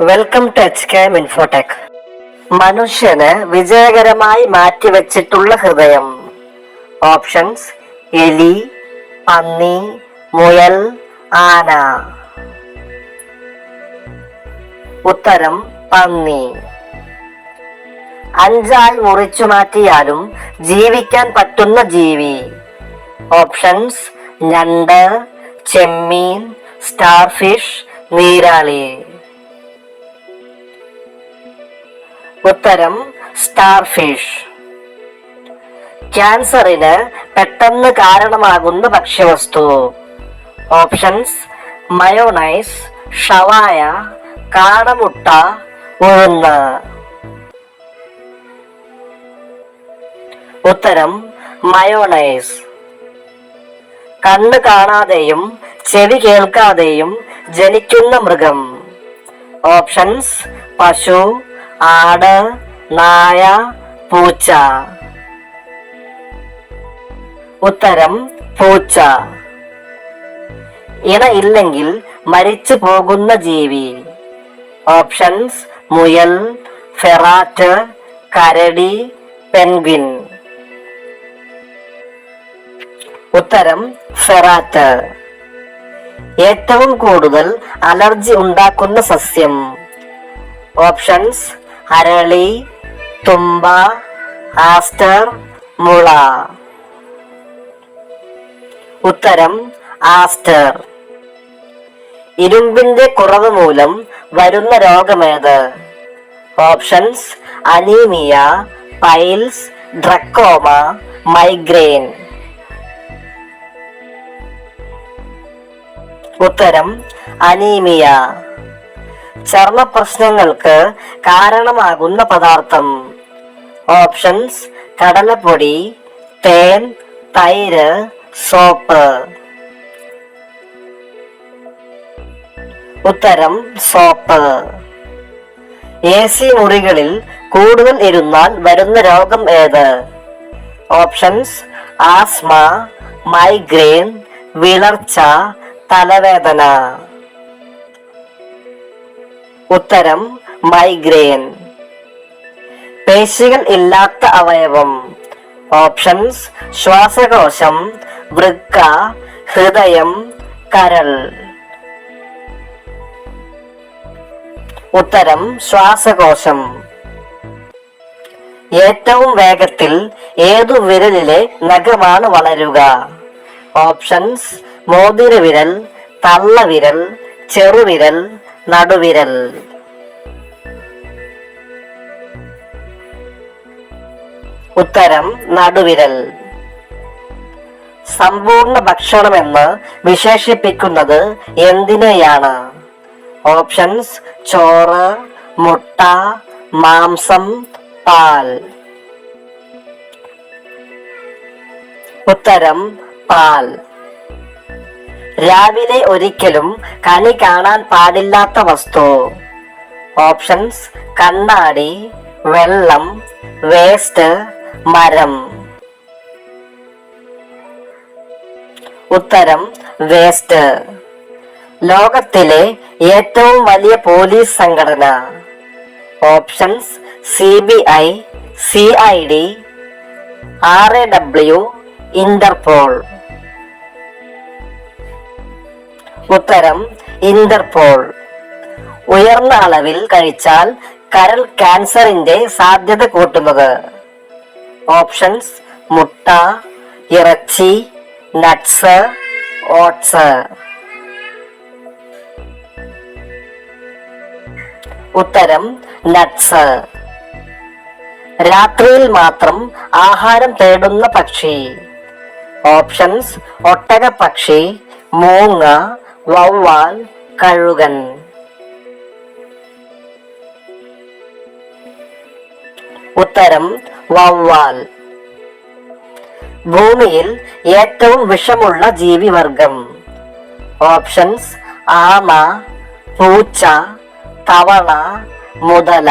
Welcome to H K Infotech മനുഷ്യന് വിജയകരമായി മാറ്റിവെച്ചിട്ടുള്ള ഹൃദയം. ഓപ്ഷൻസ് എലി പന്നി മുയൽ ആന. ഉത്തരം പന്നി. അഞ്ചായി മുറിച്ചു മാറ്റിയാലും ജീവിക്കാൻ പറ്റുന്ന ജീവി. ഓപ്ഷൻസ് ഞണ്ട് ചെമ്മീൻ സ്റ്റാർഫിഷ് നീരാളി. ഉത്തരം സ്റ്റാർഫിഷ് ക്യാൻസറിന് പെട്ടെന്ന് കാരണമാകുന്ന ഭക്ഷ്യവസ്തു. ഓപ്ഷൻസ് മയോണൈസ് ഷവായ കാടമുട്ട ഉഴുന്ന്. ഉത്തരം മയോണൈസ് കണ്ണ് കാണാതെയും ചെവി കേൾക്കാതെയും ജനിക്കുന്ന മൃഗം. ഓപ്ഷൻസ് പശു ആട് നായ പൂച്ച. ഉത്തരം പൂച്ച. ഇണ ഇല്ലെങ്കിൽ മരിച്ചു പോകുന്ന ജീവി. ഓപ്ഷൻസ് മുയൽ ഫെറാറ്റ് കരടി പെൻഗ്വിൻ. ഉത്തരം ഫെറാറ്റ്. ഏറ്റവും കൂടുതൽ അലർജി ഉണ്ടാക്കുന്ന സസ്യം. ഓപ്ഷൻസ് അരളി തുമ്പ ആസ്റ്റർ മുള. ഉത്തരം ആസ്റ്റർ. ഇരുമ്പിന്റെ കുറവ് മൂലം വരുന്ന രോഗമേത്? Options anaemia piles trachoma migraine. ഉത്തരം അനീമിയ. ചർമ്മ പ്രശ്നങ്ങൾക്ക് കാരണമാകുന്ന പദാർത്ഥം. ഓപ്ഷൻസ് കടലപ്പൊടി തേൻ തൈര് സോപ്പ്. ഉത്തരം സോപ്പ്. എ സി മുറികളിൽ കൂടുതൽ ഇരുന്നാൽ വരുന്ന രോഗം ഏത്? ഓപ്ഷൻസ് ആസ്മ മൈഗ്രെയിൻ വിളർച്ച തലവേദന. ഉത്തരം മൈഗ്രെയിൻ പേശികൾ ഇല്ലാത്ത അവയവം. ഓപ്ഷൻസ് ശ്വാസകോശം വൃക്ക ഹൃദയം കരൾ. ഉത്തരം ശ്വാസകോശം. ഏറ്റവും വേഗത്തിൽ ഏതു വിരലിലെ നഖമാണ് വളരുക? ഓപ്ഷൻസ് മോതിരവിരൽ തള്ളവിരൽ ചെറുവിരൽ നടുവിരൽ. ഉത്തരം നടുവിരൽ. സമ്പൂർണ ഭക്ഷണമെന്ന് വിശേഷിപ്പിക്കുന്നത് എന്തിനെയാണ്? ഓപ്ഷൻസ് ചോറ് മുട്ട മാംസം പാൽ. ഉത്തരം പാൽ. രാവിലെ ഒരിക്കലും കണി കാണാൻ പാടില്ലാത്ത വസ്തു. ഓപ്ഷൻസ് കണ്ണാടി വെള്ളം വേസ്റ്റ് മരം. ഉത്തരം വേസ്റ്റ്. ലോകത്തിലെ ഏറ്റവും വലിയ പോലീസ് സംഘടന. Options C B I C I D R A W Interpol. ഉത്തരം ഇന്റർപോൾ. ഉയർന്ന അളവിൽ കഴിച്ചാൽ കരൾ ക്യാൻസറിന്റെ സാധ്യത കൂട്ടുന്നത്. ഓപ്ഷൻസ് മുട്ട ഇറച്ചി നട്ട്സ് ഓട്സ്. ഉത്തരം നട്ട്സ്. രാത്രിയിൽ മാത്രം ആഹാരം തേടുന്ന പക്ഷി. ഓപ്ഷൻസ് ഒട്ടക പക്ഷി മൂങ്ങ വവ്വാൽ കഴുകൻ ഉത്തരം വവ്വാൽ ഭൂമിയിൽ ഏറ്റവും വിഷമുള്ള ജീവിവർഗം. ഓപ്ഷൻസ് ആമ പൂച്ച തവള മുതല.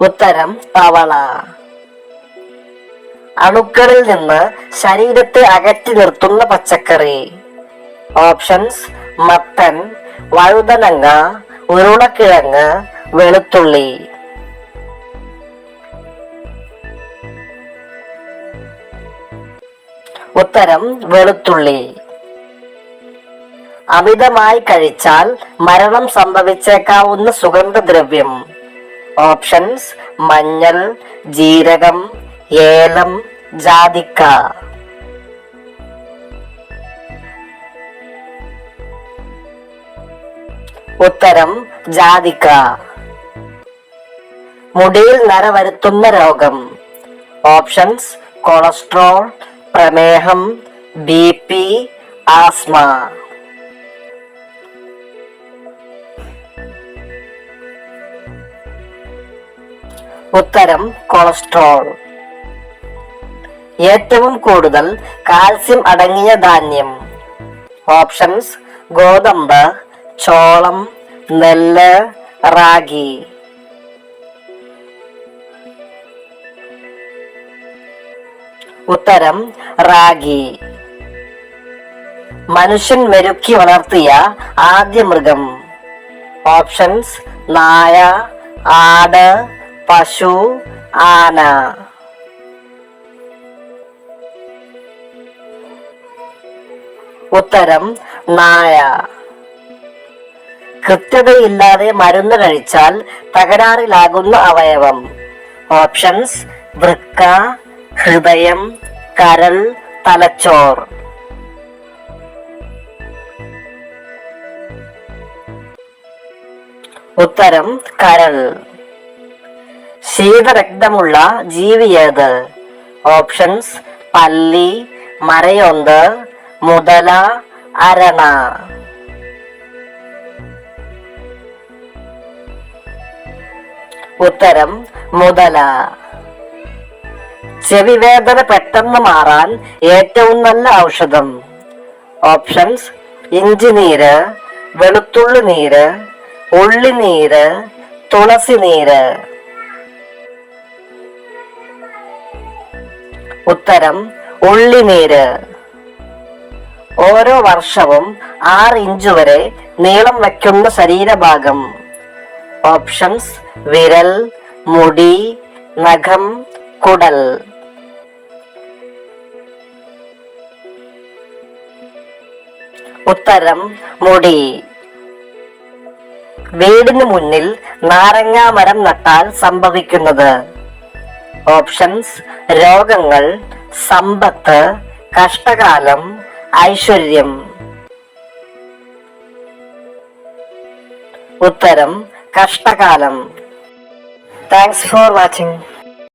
ഉത്തരം തവള. അണുക്കളിൽ നിന്ന് ശരീരത്തെ അകറ്റി നിർത്തുന്ന പച്ചക്കറി. ഓപ്ഷൻസ് മത്തൻ വഴുതനങ്ങ ഉരുളക്കിഴങ്ങ് വെളുത്തുള്ളി. ഉത്തരം വെളുത്തുള്ളി. അമിതമായി കഴിച്ചാൽ മരണം സംഭവിച്ചേക്കാവുന്ന സുഗന്ധദ്രവ്യം. ഓപ്ഷൻസ് മഞ്ഞൾ ജീരകം ഏലം ജാതിക്ക. ഉത്തരം ജാതിക്ക. മുടിയിൽ നര വരുത്തുന്ന രോഗം. ഓപ്ഷൻസ് കൊളസ്ട്രോൾ പ്രമേഹം ബി പി ആസ്മ. ഉത്തരം കൊളസ്ട്രോൾ. ഏറ്റവും കൂടുതൽ കാൽസ്യം അടങ്ങിയ ധാന്യം. ഓപ്ഷൻസ് ഗോതമ്പ് ചോളം നെല്ല് റാഗി. ഉത്തരം റാഗി. മനുഷ്യൻ മെരുക്കി വളർത്തിയ ആദ്യ മൃഗം. ഓപ്ഷൻസ് നായ ആട് പശു ആന. ഉത്തരം നായ. കൃത്യതയില്ലാതെ മരുന്ന് കഴിച്ചാൽ തകരാറിലാകുന്ന അവയവം. ഓപ്ഷൻസ് വൃക്ക ഹൃദയം കരൾ തലച്ചോർ. ഉത്തരം കരൾ. ശീതരക്തമുള്ള ജീവിയേത് ഓപ്ഷൻസ് പല്ലി മരയൊന്ത് മുതല അരണ. ഉത്തരം മുതല. ചെവി വേദന പെട്ടെന്ന് മാറാൻ ഏറ്റവും നല്ല ഔഷധം. ഓപ്ഷൻസ് ഇഞ്ചി നീര് വെളുത്തുള്ളി നീര് ഉള്ളി നീര് തുളസി നീര്. ഉത്തരം ഉള്ളിനീര് ഓരോ വർഷവും ആറ് ഇഞ്ച് വരെ നീളം വയ്ക്കുന്ന ശരീരഭാഗം. ഓപ്ഷൻസ് വിരൽ മുടി നഖം കുടൽ. ഉത്തരം മുടി. വീടിന് മുന്നിൽ നാരങ്ങാ മരം നട്ടാൽ സംഭവിക്കുന്നത്. ഓപ്ഷൻസ് രോഗങ്ങൾ സമ്പത്ത് കഷ്ടകാലം ഐശ്വര്യം. ഉത്തരം കഷ്ടകാലം. Thanks for watching